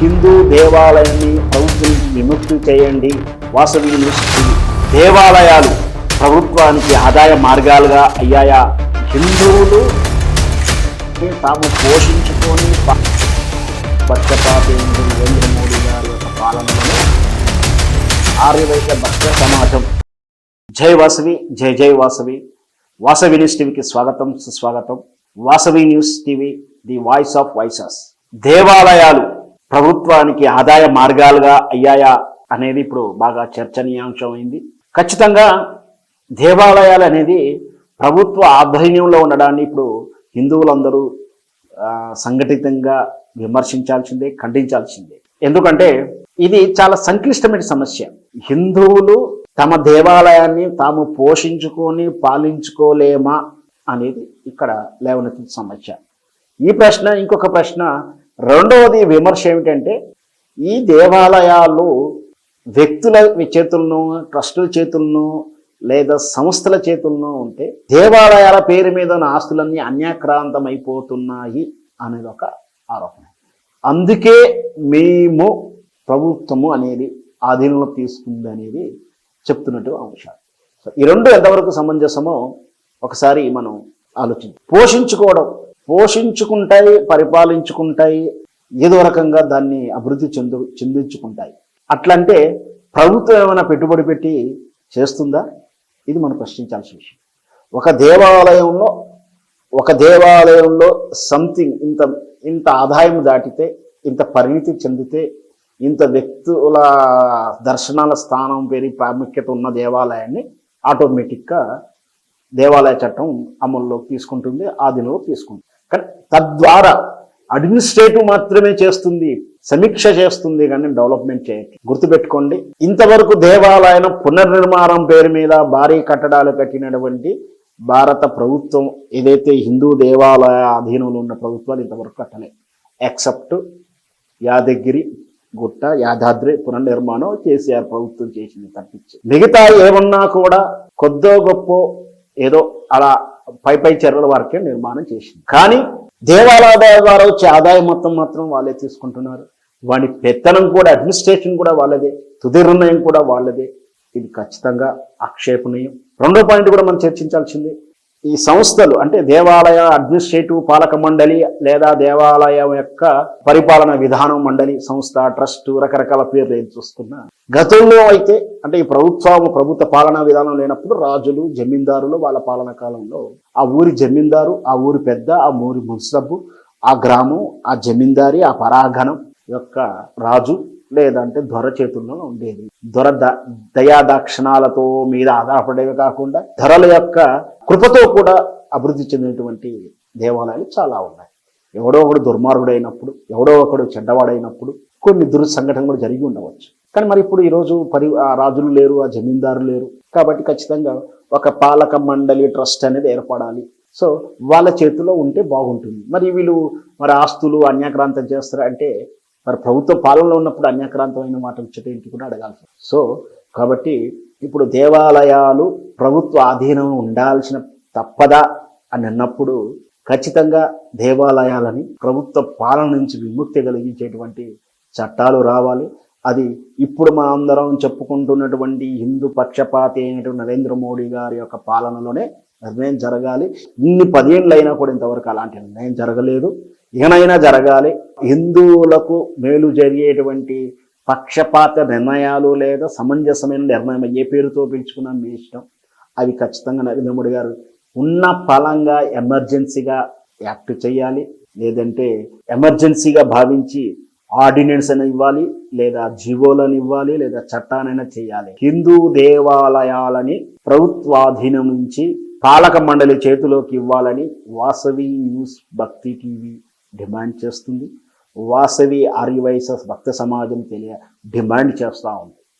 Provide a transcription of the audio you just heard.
హిందూ దేవాలయాన్ని ప్రభుత్వం విముక్తి చేయండి. వాసవి యూనివర్సిటీ దేవాలయాలు ప్రభుత్వానికి ఆదాయ మార్గాలుగా అయ్యాయా? హిందువులు తాము పోషించుకొని ప- నరేంద్ర మోడీ గారి యొక్క పాలనలో ఆర్యవైద్య భక్త సమాజం. జై వాసవి జై జై వాసవి. వాసవి న్యూస్ టీవీకి స్వాగతం సుస్వాగతం. Vasavi news TV the voice of voices దేవాలయాలు ప్రభుత్వానికి ఆదాయ మార్గాలుగా అయ్యాయా అనేది ఇప్పుడు బాగా చర్చనీయాంశం అయింది. ఖచ్చితంగా దేవాలయాలు అనేది ప్రభుత్వ ఆధ్వర్యంలో ఉండడాన్ని ఇప్పుడు హిందువులందరూ సంఘటితంగా విమర్శించాల్సిందే ఖండించాల్సిందే. ఎందుకంటే ఇది చాలా సంక్లిష్టమైన సమస్య. హిందువులు తమ దేవాలయాన్ని తాము పోషించుకొని పాలించుకోలేమా అనేది ఇక్కడ లేవనెత్తిన సమస్య. ఈ ప్రశ్న ఇంకొక ప్రశ్న రెండవది విమర్శ ఏమిటంటే ఈ దేవాలయాలు వ్యక్తుల చేతులను ట్రస్టుల చేతులను లేదా సంస్థల చేతుల్లో ఉంటే దేవాలయాల పేరు మీద ఉన్న ఆస్తులన్నీ అన్యాక్రాంతం అయిపోతున్నాయి అనేది ఒక ఆరోపణ. అందుకే మేము ప్రభుత్వము అనేది ఆధీనంలో తీసుకుంది అనేది చెప్తున్నట్టు అంశాలు. సో ఈ రెండు ఎంతవరకు సమంజసమో ఒకసారి మనం ఆలోచించ పోషించుకోవడం. పోషించుకుంటాయి పరిపాలించుకుంటాయి ఏదో రకంగా దాన్ని అభివృద్ధి చెందు చెందించుకుంటాయి. అట్లంటే ప్రభుత్వం ఏమైనా పెట్టుబడి పెట్టి చేస్తుందా? ఇది మనం ప్రశ్నించాల్సిన విషయం. ఒక దేవాలయంలో ఒక దేవాలయంలో సంథింగ్ ఇంత ఇంత ఆదాయం దాటితే ఇంత పరిణితి చెందితే ఇంత వ్యక్తుల దర్శనాల స్థానం పెరిగి ప్రాముఖ్యత ఉన్న దేవాలయాన్ని ఆటోమేటిక్గా దేవాలయ చట్టం అమల్లోకి తీసుకుంటుంది ఆధీనంలోకి తీసుకుంటుంది. కానీ తద్వారా అడ్మినిస్ట్రేటివ్ మాత్రమే చేస్తుంది సమీక్ష చేస్తుంది కానీ డెవలప్మెంట్ చేయట్లేదు. గుర్తుపెట్టుకోండి ఇంతవరకు దేవాలయం పునర్నిర్మాణం పేరు మీద భారీ కట్టడాలు కట్టినటువంటి భారత ప్రభుత్వం ఏదైతే హిందూ దేవాలయ అధీనంలో ఉన్న ప్రభుత్వాలు ఇంతవరకు కట్టలేదు. ఎక్సెప్ట్ యాదగిరి గుట్ట యాదాద్రి పునర్నిర్మాణం కేసీఆర్ ప్రభుత్వం చేసింది తప్పించి. మిగతా ఏమన్నా కూడా కొద్దో గొప్ప ఏదో అలా పై పై చర్యల వరకే నిర్మాణం చేసింది. కానీ దేవాలయ ద్వారా వచ్చే ఆదాయం మొత్తం మాత్రం వాళ్ళే తీసుకుంటున్నారు. వాడి పెత్తనం కూడా అడ్మినిస్ట్రేషన్ కూడా వాళ్ళదే. తుది నిర్ణయం కూడా వాళ్ళదే. ఇది ఖచ్చితంగా ఆక్షేపణీయం. రెండో పాయింట్ కూడా మనం చర్చించాల్సింది ఈ సంస్థలు అంటే దేవాలయ అడ్మినిస్ట్రేటివ్ పాలక మండలి లేదా దేవాలయం యొక్క పరిపాలన విధానం మండలి సంస్థ ట్రస్ట్ రకరకాల పేర్లు ఏం చూస్తున్నా. గతంలో అయితే అంటే ఈ ప్రభుత్వం ప్రభుత్వ పాలనా విధానం లేనప్పుడు రాజులు జమీందారులు వాళ్ళ పాలన కాలంలో ఆ ఊరి జమీందారు ఆ ఊరి పెద్ద ఆ ఊరి మున్సబు ఆ గ్రామం ఆ జమీందారి ఆ పరాగణం యొక్క రాజు లేదంటే దొర చేతుల్లో ఉండేది. దొర ద దయాదాక్షిణాలతో మీద ఆధారపడేవి కాకుండా ధరల యొక్క కృపతో కూడా అభివృద్ధి చెందినటువంటి దేవాలయాలు చాలా ఉన్నాయి. ఎవడో ఒకడు దుర్మార్గుడైనప్పుడు ఎవడో ఒకడు చెడ్డవాడైనప్పుడు కొన్ని దుర్సంఘటనలు కూడా జరిగి ఉండవచ్చు. కానీ మరి ఇప్పుడు ఈరోజు పరి ఆ రాజులు లేరు ఆ జమీందారులు లేరు. కాబట్టి ఖచ్చితంగా ఒక పాలక మండలి ట్రస్ట్ అనేది ఏర్పడాలి. సో వాళ్ళ చేతిలో ఉంటే బాగుంటుంది. మరి వీళ్ళు మరి ఆస్తులు అన్యాక్రాంతం చేస్తారంటే మరి ప్రభుత్వ పాలనలో ఉన్నప్పుడు అన్యాక్రాంతమైన మాటలు ఏంటి కూడా అడగాల్సి సో కాబట్టి ఇప్పుడు దేవాలయాలు ప్రభుత్వ ఆధీనం ఉండాల్సిన తప్పదా అని అన్నప్పుడు ఖచ్చితంగా దేవాలయాలని ప్రభుత్వ పాలన నుంచి విముక్తి కలిగించేటువంటి చట్టాలు రావాలి. అది ఇప్పుడు మనం అందరం చెప్పుకుంటున్నటువంటి హిందూ పక్షపాతి అయినటువంటి నరేంద్ర మోడీ గారి యొక్క పాలనలోనే నిర్ణయం జరగాలి. ఇన్ని పదేళ్ళు అయినా కూడా ఇంతవరకు అలాంటి నిర్ణయం జరగలేదు. ఇకనైనా జరగాలి. హిందువులకు మేలు జరిగేటువంటి పక్షపాత నిర్ణయాలు లేదా సమంజసమైన నిర్ణయం ఏ పేరుతో పిలుచుకున్నా మీ ఇష్టం. అవి ఖచ్చితంగా నరేంద్ర మోడీ గారు ఉన్న ఫలంగా ఎమర్జెన్సీగా యాక్ట్ చేయాలి. లేదంటే ఎమర్జెన్సీగా భావించి ఆర్డినెన్స్ అని ఇవ్వాలి లేదా జీవోలను ఇవ్వాలి లేదా చట్టానైనా చేయాలి. హిందూ దేవాలయాలని ప్రభుత్వాధీనం నుంచి పాలక మండలి చేతిలోకి ఇవ్వాలని Vasavi news Bhakti TV demand చేస్తుంది. వాసవి ఆర్యవైసస్ భక్త సమాజం తెలియ డిమాండ్ చేస్తూ ఉంది.